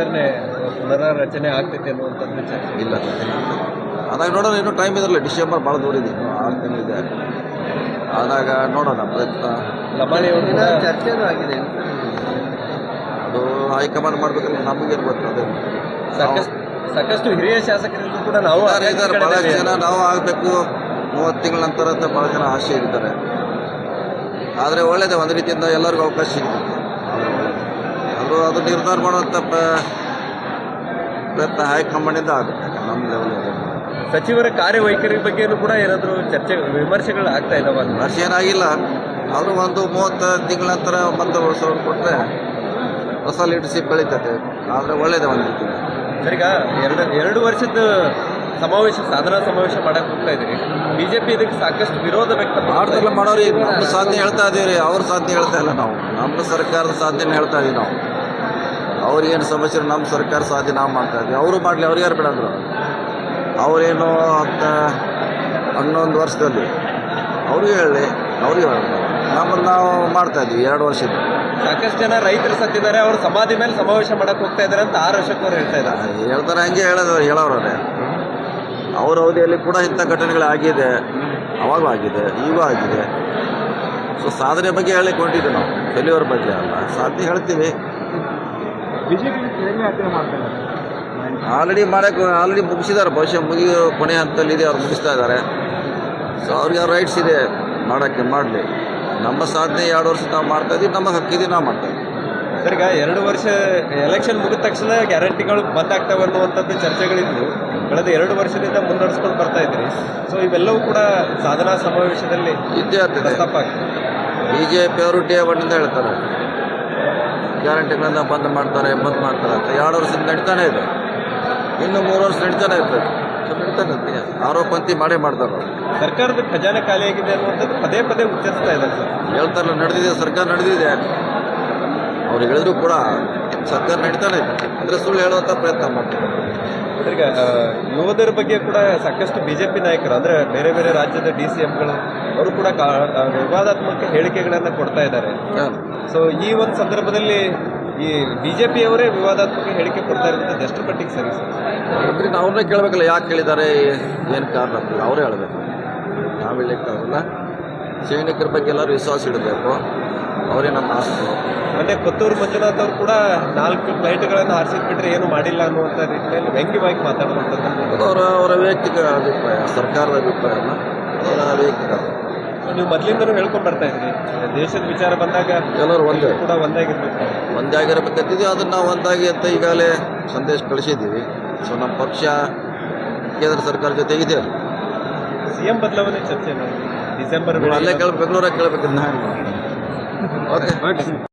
ಸರ್ಕಾರನೇ ಪುನರಾರಚನೆ ಆಗ್ತೈತೆ ಅನ್ನುವಂಥದ್ದು ಚರ್ಚೆ ಇಲ್ಲ. ಅದಾಗ ನೋಡೋಣ ಇನ್ನೂ ಟೈಮ್ ಇದ್ರಲ್ಲ ಡಿಸೆಂಬರ್ ಭಾಳ ದೂರ ಇದೆ. ಆರು ತಿಂಗಳಿದೆ ಆದಾಗ ನೋಡೋಣ ಪ್ರಯತ್ನ. ಚರ್ಚೆನೂ ಆಗಿದೆ. ಅದು ಹೈಕಮಾಂಡ್ ಮಾಡ್ಬೇಕಂದ್ರೆ ನಮಗೇನು ಗೊತ್ತದೆ ಸಾಕಷ್ಟು ಸಾಕಷ್ಟು ಹಿರಿಯ ಶಾಸಕರಿಗೂ ಕೂಡ ನಾವು ಇದ್ದಾರೆ ಇದ್ದಾರೆ. ಜನ ನಾವು ಆಗಬೇಕು. ಮೂವತ್ತು ತಿಂಗಳ ನಂತರ ಅಂತ ಭಾಳ ಜನ ಆಸೆ ಇರ್ತಾರೆ ಆದರೆ ಒಳ್ಳೇದೇ ಒಂದು ರೀತಿಯಿಂದ ಎಲ್ಲರಿಗೂ ಅವಕಾಶ ಸಿಗುತ್ತೆ ಅದು ಅದು ನಿರ್ಧಾರ ಮಾಡುವಂಥ ಪ್ರ- ಪ್ರಯತ್ನ ಹೈಕಮಾಂಡಿಂದ ಆಗುತ್ತೆ. ನಮ್ಮ ಲೆವೆಲ್ ಸಚಿವರ ಕಾರ್ಯವೈಖರಿ ಬಗ್ಗೆನೂ ಕೂಡ ಏನಾದರೂ ಚರ್ಚೆ ವಿಮರ್ಶೆಗಳು ಆಗ್ತಾ ಇದ್ದಾವೆ ವಿಮರ್ಶೆ ಏನಾಗಿಲ್ಲ. ಅವರು ಒಂದು ಮೂವತ್ತು ತಿಂಗಳ ನಂತರ ಮತ್ತೆ ವರ್ಷ ಕೊಟ್ಟರೆ ಹೊಸ ಲೀಡರ್ಶಿಪ್ ಬೆಳೀತದೆ ಆದರೆ ಒಳ್ಳೇದೇ ಒಂದು ಸರಿಗ ಎರಡು ಎರಡು ವರ್ಷದ ಸಮಾವೇಶ ಸಾಧನಾ ಸಮಾವೇಶ ಮಾಡಕ್ಕೆ ಹೋಗ್ತಾ ಇದ್ರಿ ಬಿಜೆಪಿ ಇದಕ್ಕೆ ಸಾಕಷ್ಟು ವಿರೋಧ ವ್ಯಕ್ತ ಮಾಡೋದಿಲ್ಲ ಮಾಡೋರಿ ನಮ್ಮ ಸಾಧನೆ ಹೇಳ್ತಾ ಇದೀವಿ ಅವ್ರ ಸಾಧನೆ ಹೇಳ್ತಾ ಇಲ್ಲ ನಾವು. ನಮ್ಮ ಸರ್ಕಾರದ ಸಾಧನೆ ಹೇಳ್ತಾ ಇದೀವಿ ನಾವು. ಅವ್ರಿಗೇನು ಸಮಸ್ಯೆ ನಮ್ಮ ಸರ್ಕಾರ ಸಾಧ್ಯ ನಾವು ಮಾಡ್ತಾಯಿದ್ವಿ ಅವರು ಮಾಡಲಿ ಅವ್ರು ಯಾರು ಬಿಡಂದ್ರು ಅವರೇನು ಹತ್ತ ಹನ್ನೊಂದು ವರ್ಷದಲ್ಲಿ ಅವ್ರಿಗೆ ಹೇಳಿ ಅವ್ರಿಗೆ ಹೇಳಿ. ನಮ್ಮನ್ನು ನಾವು ಮಾಡ್ತಾ ಇದ್ವಿ ಎರಡು ವರ್ಷದ ಸಾಕಷ್ಟು ಜನ ರೈತರು ಸತ್ತಿದ್ದಾರೆ ಅವರು ಸಮಾಧಿ ಮೇಲೆ ಸಮಾವೇಶ ಮಾಡಕ್ಕೆ ಹೋಗ್ತಾ ಇದ್ದಾರೆ ಅಂತ ಆರು ಅವರು ಹೇಳ್ತಾ ಇದ್ದಾರೆ. ಹೇಳ್ತಾರೆ ಹಂಗೆ ಹೇಳೋದು ಹೇಳೋರೇ ಅವ್ರ ಅವಧಿಯಲ್ಲಿ ಕೂಡ ಇಂಥ ಘಟನೆಗಳಾಗಿದೆ ಅವಾಗೂ ಆಗಿದೆ ಈಗೂ ಆಗಿದೆ. ಸೊ ಸಾಧನೆ ಬಗ್ಗೆ ಹೇಳಿ ನಾವು ಕಲಿಯೋರ ಬಗ್ಗೆ ಅಲ್ಲ. ಸಾಧನೆ ಹೇಳ್ತೀವಿ. ಆಲ್ರೆಡಿ ಮಾಡೋಕೆ ಆಲ್ರೆಡಿ ಮುಗಿಸಿದ್ದಾರೆ. ಬಹುಶಃ ಮುಗಿಯೋ ಕೊನೆ ಹಂತದಲ್ಲಿದೆ ಅವ್ರು ಮುಗಿಸ್ತಾ ಇದ್ದಾರೆ. ಸೊ ಅವ್ರಿಗೆ ಅವ್ರ ರೈಟ್ಸ್ ಇದೆ. ಮಾಡೋಕ್ಕೆ ಮಾಡಲಿ. ನಮ್ಮ ಸಾಧನೆ ಎರಡು ವರ್ಷ ನಾವು ಮಾಡ್ತಾ ಇದ್ದೀವಿ ನಮ್ಮ ಹಕ್ಕಿದೆ ನಾವು ಮಾಡ್ತಾ ಇದ್ದೀವಿ. ಸರಿಗ ಎರಡು ವರ್ಷ ಎಲೆಕ್ಷನ್ ಮುಗಿದ ತಕ್ಷಣ ಗ್ಯಾರಂಟಿಗಳು ಬಂದ್ ಆಗ್ತವೆ ಅನ್ನುವಂಥದ್ದು ಚರ್ಚೆಗಳಿದ್ದು ಕಳೆದ ಎರಡು ವರ್ಷದಿಂದ ಮುನ್ನಡೆಸ್ಕೊಂಡು ಬರ್ತಾ ಇದ್ರಿ ಸೊ ಇವೆಲ್ಲವೂ ಕೂಡ ಸಾಧನಾ ಸಮಾವೇಶದಲ್ಲಿ ಇದ್ದೇ ಆಗ್ತದೆ. ಬಿ ಜೆ ಪಿ ಅವರು ಡೇ ಅಂತ ಹೇಳ್ತಾರೆ. ಗ್ಯಾರಂಟಿಗಳನ್ನ ಬಂದ್ ಮಾಡ್ತಾರೆ ಬಂದ್ ಮಾಡ್ತಾರೆ ಅಂತ. ಎರಡು ವರ್ಷದಿಂದ ನಡೀತಾನೆ ಇದೆ. ಇನ್ನು ಮೂರು ವರ್ಷ ನಡೀತಾನೆ ಇರ್ತದೆ ನಡೀತಾನೆ ಆರೋಪಂತಿ ಮಾಡೇ ಮಾಡ್ತಾರೆ. ಸರ್ಕಾರದ ಖಜಾನೆ ಖಾಲಿಯಾಗಿದೆ ಅನ್ನುವಂಥದ್ದು ಪದೇ ಪದೇ ಉಚ್ಚರಿಸ್ತಾ ಇದ್ದಾರೆ ಸರ್. ಹೇಳ್ತಾರಲ್ಲ ನಡೆದಿದೆ ಸರ್ಕಾರ ನಡೆದಿದೆ. ಅವ್ರು ಹೇಳಿದ್ರು ಕೂಡ ಸರ್ಕಾರ ನಡೀತಾನೆ ಇದೆ. ಅಂದರೆ ಸುಳ್ಳು ಹೇಳುವಂಥ ಪ್ರಯತ್ನ ಮಾಡ್ತಾರೆ. ಸರಿಗ ಆ, ಯೋಧರ ಬಗ್ಗೆ ಕೂಡ ಸಾಕಷ್ಟು ಬಿಜೆಪಿ ನಾಯಕರು ಅಂದ್ರೆ ಬೇರೆ ಬೇರೆ ರಾಜ್ಯದ ಡಿ ಸಿ ಎಂಗಳು ಅವರು ಕೂಡ ವಿವಾದಾತ್ಮಕ ಹೇಳಿಕೆಗಳನ್ನ ಕೊಡ್ತಾ ಇದ್ದಾರೆ? ಸೊ ಈ ಒಂದು ಸಂದರ್ಭದಲ್ಲಿ ಈ ಬಿಜೆಪಿಯವರೇ ವಿವಾದಾತ್ಮಕ ಹೇಳಿಕೆ ಕೊಡ್ತಾ ಇರೋದು ಎಷ್ಟು ಮಟ್ಟಿಗೆ ಸರಿ ಸರ್? ಅವ್ರನ್ನೇ ಕೇಳಬೇಕಲ್ಲ ಯಾಕೆ ಕೇಳಿದ್ದಾರೆ ಏನು ಕಾರಣ ಅವರೇ ಹೇಳಬೇಕು. ನಾವು ಹೇಳಕ್ಕಾಗಲ್ಲ ಸೈನಿಕರ ಬಗ್ಗೆ ಎಲ್ಲರೂ ವಿಶ್ವಾಸ ಇಡಬೇಕು. ಅವರೇ ನಮ್ಮ ಆಸ್ತಿ ಮತ್ತೆ ಕೊತ್ತೂರು ಮಂಜುನಾಥ್ ಅವರು ಕೂಡ ನಾಲ್ಕು ಫ್ಲೈಟ್ಗಳನ್ನು ಬಿಟ್ರೆ ಏನು ಮಾಡಿಲ್ಲ ಅನ್ನುವಂಥ ರೀತಿಯಲ್ಲಿ ವ್ಯಂಗ್ಯವಾಗಿ ಮಾತಾಡುವಂಥದ್ದು ಅವರ ಅವರ ವೈಯಕ್ತಿಕ ಅಭಿಪ್ರಾಯ ಸರ್ಕಾರದ ಅಭಿಪ್ರಾಯ ಅಲ್ಲ ಅವರ ವೈಯಕ್ತಿಕ ನೀವು ಮೊದಲಿಂದನೂ ಹೇಳ್ಕೊಂಡು ಬರ್ತಾ ಇದ್ರಿ. ದೇಶದ ವಿಚಾರ ಬಂದಾಗ ಎಲ್ಲರೂ ಒಂದೇ. ಕೂಡ ಒಂದಾಗಿರ್ಬೇಕು. ಒಂದೇ ಆಗಿರಬೇಕಂತಿದ್ವಿ ಅದನ್ನು ನಾವು ಒಂದಾಗಿ ಅಂತ ಈಗಾಗಲೇ ಸಂದೇಶ ಕಳಿಸಿದ್ದೀವಿ. ಸೊ ನಮ್ಮ ಪಕ್ಷ ಕೇಂದ್ರ ಸರ್ಕಾರ ಜೊತೆ ಇದೆ. ಸಿಎಂ ಬದಲಾವಣೆ ಚರ್ಚೆ ಡಿಸೆಂಬರ್ ಅಲ್ಲೇ ಕೇಳ ಬೆಂಗಳೂರಾಗ ಕೇಳಬೇಕಂತ Okay. thanks.